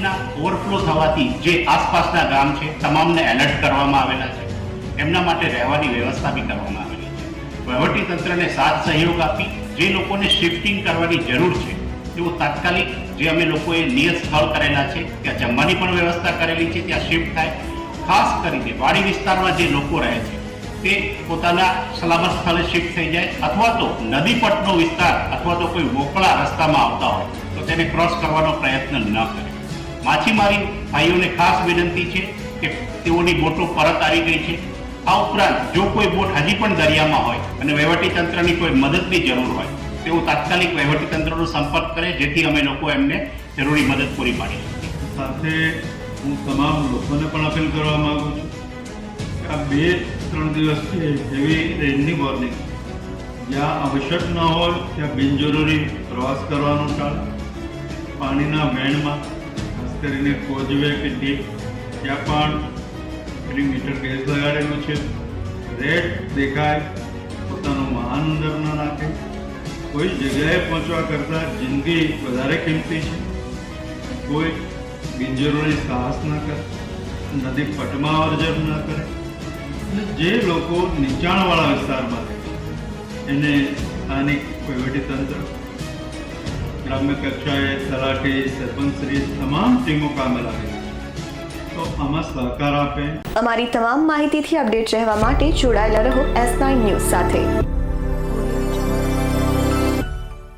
ડેમના ઓવરફ્લો થવાથી જે આસપાસના ગામ છે, તમામને એલર્ટ કરવામાં આવેલા છે. એમના માટે રહેવાની વ્યવસ્થા બી કરવામાં આવેલી છે. વહીવટી તંત્રને સાથ સહયોગ આપી, જે લોકોને શિફ્ટિંગ કરવાની જરૂર છે તેઓ તાત્કાલિક જે અમે લોકોએ નિયત સ્થળ કરેલા છે, ત્યાં જમવાની પણ વ્યવસ્થા કરેલી છે, ત્યાં શિફ્ટ થાય. ખાસ કરીને વાડી વિસ્તારમાં જે લોકો રહે છે, તે પોતાના સલામત સ્થળે શિફ્ટ થઈ જાય અથવા તો નદી પટનો વિસ્તાર અથવા તો કોઈ મોકળા રસ્તામાં આવતા હોય, તો તેને ક્રોસ કરવાનો પ્રયત્ન ન કરે. માછીમારી ભાઈઓને ખાસ વિનંતી છે કે તેઓની બોટો પરત આવી ગઈ છે. આ ઉપરાંત જો કોઈ બોટ હજી પણ દરિયામાં હોય અને વહીવટી તંત્રની કોઈ મદદની જરૂર હોય, તેઓ તાત્કાલિક વહીવટી તંત્રનો સંપર્ક કરે, જેથી અમે લોકો એમને જરૂરી મદદ પૂરી પાડી સાથે હું તમામ લોકોને પણ અપીલ કરવા માગું છું આ બે ત્રણ દિવસથી હેવી રેનની વોર્નિંગ જ્યાં આવશ્યક ન હોય ત્યાં બિનજરૂરી પ્રવાસ કરવાનો ટાળો. પાણીના વહેણમાં ખાસ કરીને કોઝવે કે ડીપ ત્યાં પણ પેલી મીટર ગેસ લગાડેલું છે. રેડ દેખાય, પોતાનો વાહન અંદર ન નાખે કોઈ જગ્યાએ પહોંચવા કરતાં જિંદગી વધારે કિંમતી છે. કોઈ બિનજરૂરી સાહસ ન કરે, નદી પટમાં અર્જન ન કરે. અને જે લોકો નીચાણવાળા વિસ્તારમાં રહે એને સ્થાનિક વહીવટી તંત્ર ગ્રામ્ય કક્ષાએ તલાટી સરપંચશ્રી તમામ ટીમો કામે લાગે તો આમાં સહકાર આપે. અમારી તમામ માહિતીથી અપડેટ રહેવા માટે જોડાયેલા રહો એસ નાઇન ન્યૂઝ સાથે.